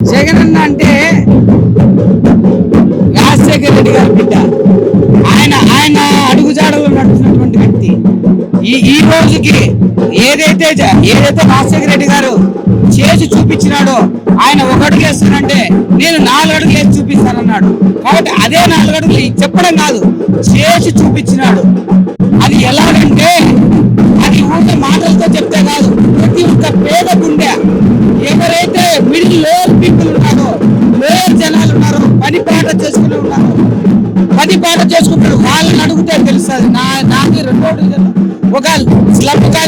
జగనన్న అంటే రాజశేఖర్ రెడ్డి గారి బిడ్డ. ఆయన ఆయన అడుగుజాడలో నడుస్తున్నటువంటి వ్యక్తి. ఈ ఈ రోజుకి ఏదైతే జ- ఏదైతే రాజశేఖర రెడ్డి గారు చేసి చూపించినాడో ఆయన ఒక అడుగు వేస్తానంటే నేను నాలుగు అడుగులు వేసి చూపిస్తానన్నాడు. కాబట్టి అదే నాలుగు అడుగులు చెప్పడం కాదు చేసి చూపించినాడు. అది ఎలాగంటే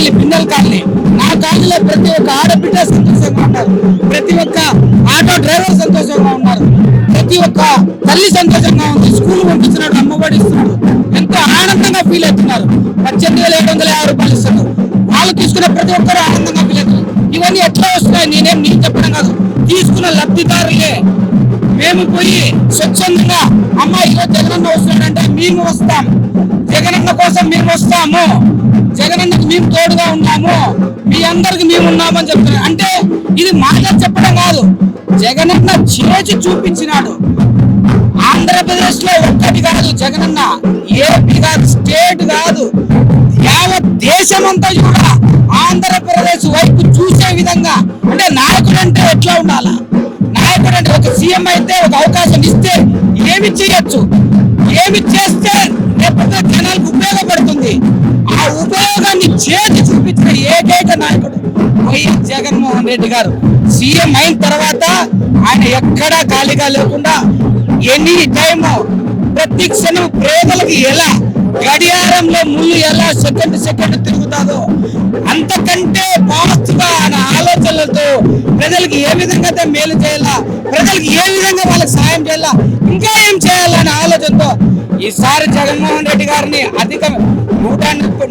కాలనీ పిన్నెల కాలనీ. నా కాలనీలో ప్రతి ఒక్క ఆడబిడ్డ సంతోషంగా ఉన్నారు ప్రతి ఒక్క ఆటో డ్రైవర్ సంతోషంగా ఉన్నారు. ప్రతి ఒక్క తల్లి సంతోషంగా ఉంది. స్కూల్ పంపిస్తున్నాడు అమ్మఒడి ఇస్తున్నాడు ఎంతో ఆనందంగా ఫీల్ అవుతున్నారు. పద్దెనిమిది వేల ఏడు వందల యాభై రూపాయలు ఇస్తున్నాడు వాళ్ళు తీసుకున్న ప్రతి ఒక్కరు ఆనందంగా ఫీల్ అవుతున్నారు. ఇవన్నీ ఎట్లా వస్తున్నాయి? నేనేం నీకు చెప్పడం కాదు. తీసుకున్న లబ్ధిదారులే. మేము పోయి స్వచ్ఛందంగా అమ్మ ఈరోజు జగనన్న వస్తున్నాడంటే మేము వస్తాం. జగనన్న కోసం మేము వస్తాము. జగనన్నకి మేము తోడుగా ఉన్నాము. మీ అందరికి మేము ఉన్నామని చెప్తున్నారు. అంటే ఇది మాట చెప్పడం కాదు. జగనన్న చేసి చూపించినాడు. ఆంధ్రప్రదేశ్లో ఒక్కటి కాదు జగనన్న. ఏపీ కాదు స్టేట్ కాదు. యావత్ అంతా కూడా ఆంధ్రప్రదేశ్ వైపు చూసే విధంగా అంటే నాయకుడు అంటే ఎట్లా ఉండాలా? నాయకుడు అంటే ఒక సీఎం అయితే ఒక అవకాశం ఇస్తే ఏమి చేయొచ్చు? ఏమి చేస్తే రేపటి చేతి చూపించిన ఏకైక నాయకుడు వైఎస్ జగన్మోహన్ రెడ్డి గారు. సీఎం అయిన తర్వాత ఆయన ఎక్కడా ఖాళీగా లేకుండా ఎనీ టైమ్ ప్రతి క్షణం పేదలకు ఎలా గడియారంలో ముళ్ళు ఎలా సెకండ్ సెకండ్ తిరుగుతాదో అంతకంటే ఫాస్ట్గా ఆయన ఆలోచనలతో ప్రజలకు ఏ విధంగా అయితే మేలు చేయాలా ప్రజలకు ఏ విధంగా వాళ్ళకి సాయం చేయాలా ఇంకా ఏం చేయాలనే ఆలోచనతో ఈసారి జగన్మోహన్ రెడ్డి గారిని అధిక నూట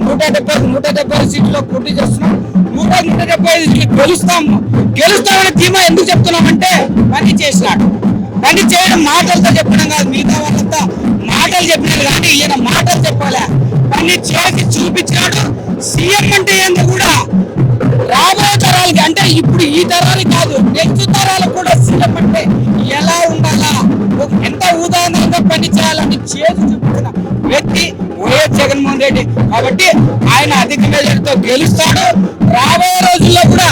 నూట డెబ్బై నూట డెబ్బై సీట్లో పోటీ చేస్తున్నాం. నూట నూట డెబ్బై ఐదు గెలుస్తాము గెలుస్తామని ధీమా ఎందుకు చెప్తున్నామంటే పని చేసినాడు. పని చేయడం మాటలతో చెప్పడం కాదు మిగతా వాళ్ళంతా మాటలు చెప్పినారు కానీ ఈయన మాటలు చెప్పాలి? పని చేసి చూపించినాడు. సీఎం అంటే ఏందో కూడా? రాబోయే తరాలకి అంటే ఇప్పుడు ఈ తరానికి కాదు నెక్స్ట్ తరాలకు కూడా సీఎం అంటే ఎలా ఉండాలా? ఎంత ఉదాహరణగా పని చేయాలని చేసి చూపించిన వ్యక్తి వైఎస్ జగన్మోహన్ రెడ్డి. కాబట్టి ఆయన అధిక మెజార్టీతో గెలుస్తాడు. రాబోయే రోజుల్లో కూడా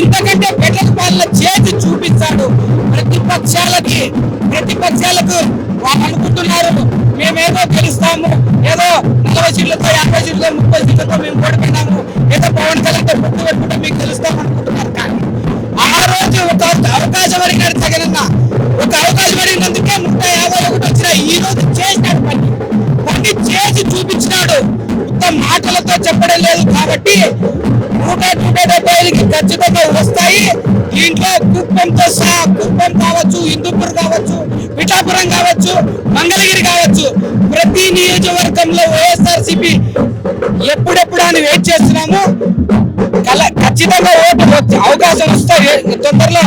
ఇంతకంటే పెట్టక పాలన చేసి చూపిస్తాడు. ప్రతిపక్షాలకి ప్రతిపక్షాలకు వాళ్ళు అనుకుంటున్నారు మేమేదో గెలుస్తాము ఏదో నలభై సీట్లతో యాభై సీట్లతో ముప్పై సీట్లతో మేము ఓడిపోయినాము ఏదో పవన్ కళ్యాణ్తో పొత్తు పెట్టుకుంటే మీకు గెలుస్తాం అనుకుంటున్నారు కానీ ఆ రోజు ఒక అవకాశం అడిగాడు జగనన్న కాబట్టి నూట నూట డెబ్బై ఐదుకి ఖచ్చితంగా వస్తాయి. దీంట్లో కుప్పంతో సహా కుప్పం కావచ్చు హిందూపూర్ కావచ్చు పిఠాపురం కావచ్చు మంగళగిరి కావచ్చు ప్రతి నియోజకవర్గంలో వైఎస్ఆర్సీపీ ఎప్పుడెప్పుడు అని వెయిట్ చేస్తున్నాము. కల ఖచ్చితంగా ఓటు వచ్చే అవకాశం వస్తాయి. తొందరలో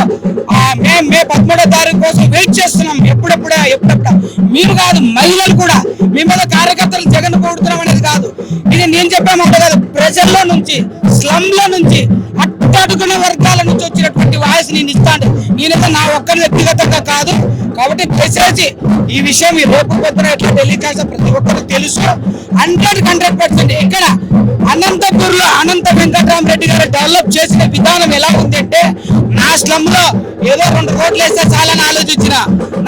మేము మే పదమూడో తారీఖు కోసం వెయిట్ చేస్తున్నాం. ఎప్పుడెప్పుడా ఎప్పుడెప్పుడా. మీరు కాదు మహిళలు కూడా. మీ మీద కార్యకర్తలు జగన్ కొడుతున్నాం అనేది కాదు. ఇది నేను చెప్పే మాట కాదు. ప్రజల్లో నుంచి స్లమ్ నుంచి అట్టడుగున వర్గాల నుంచి వచ్చినటువంటి వాయిస్ నేను ఇస్తాను. నేనైతే నా ఒక్కరి వ్యక్తిగతంగా కాదు. కాబట్టి దయచేసి ఈ విషయం ఈ రేపు పొద్దున ఎట్లా టెలికాస్ట్ ప్రతి ఒక్కరు తెలుసు. హండ్రెడ్ హండ్రెడ్ పర్సెంట్ ఇక్కడ అనంతపూర్లో అనంత వెంకటరామరెడ్డి గారు డెవలప్ చేసిన విధానం ఎలా ఉంది అంటే నా స్లమ్లో ఏదో రెండు రోడ్లు వేస్తే చాలని ఆలోచించిన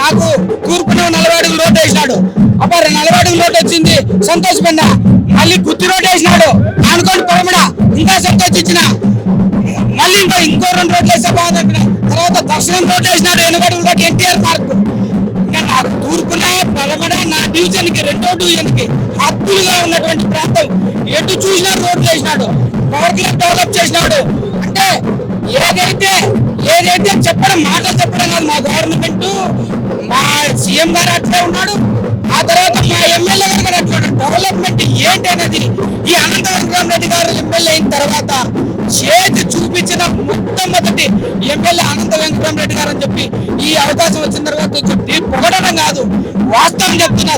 నాకు తూర్పున నలభై అడుగులు రోడ్డు వేసినాడు. అప్పుడు నలభై అడుగులు రోడ్డు వచ్చింది సంతోషపడినా. మళ్ళీ గుత్తి రోడ్డు వేసినాడు. అనుకోని పొరమడ ఇంకా సంతోషించిన. మళ్ళీ ఇంకో ఇంకో రెండు రోడ్లు వేస్తే బాగుంది తర్వాత దర్శనం రోడ్లు వేసినాడు ఎనభై అడుగులు ఎన్టీఆర్ పార్క్. ఇంకా నాకు తూర్పున పడమడ నా డివిజన్కి రెండో డివిజన్కి హద్దులుగా ఉన్నటువంటి ప్రాంతం. ఎటు చూసినా రోడ్లు వేసినాడు. పవర్ డెవలప్ చేసినాడు. అంటే ఏదైతే ఏదైతే చెప్పడం మాటలు చెప్పడం కాదు మా గవర్నమెంట్ మా సీఎం గారు అట్లే ఉన్నాడు. ఆ తర్వాత మా ఎమ్మెల్యే గారు కూడా అట్లా డెవలప్మెంట్ ఏంటి అనేది ఈ అనంత రెడ్డి గారు ఎమ్మెల్యే అయిన తర్వాత చే మొట్టమొదటి ఎమ్మెల్యే అనంత వెంకటరామరెడ్డి గారు అని చెప్పి ఈ అవకాశం వచ్చిన తర్వాత చెప్పి పొగడడం కాదు వాస్తవం చెప్తున్నా.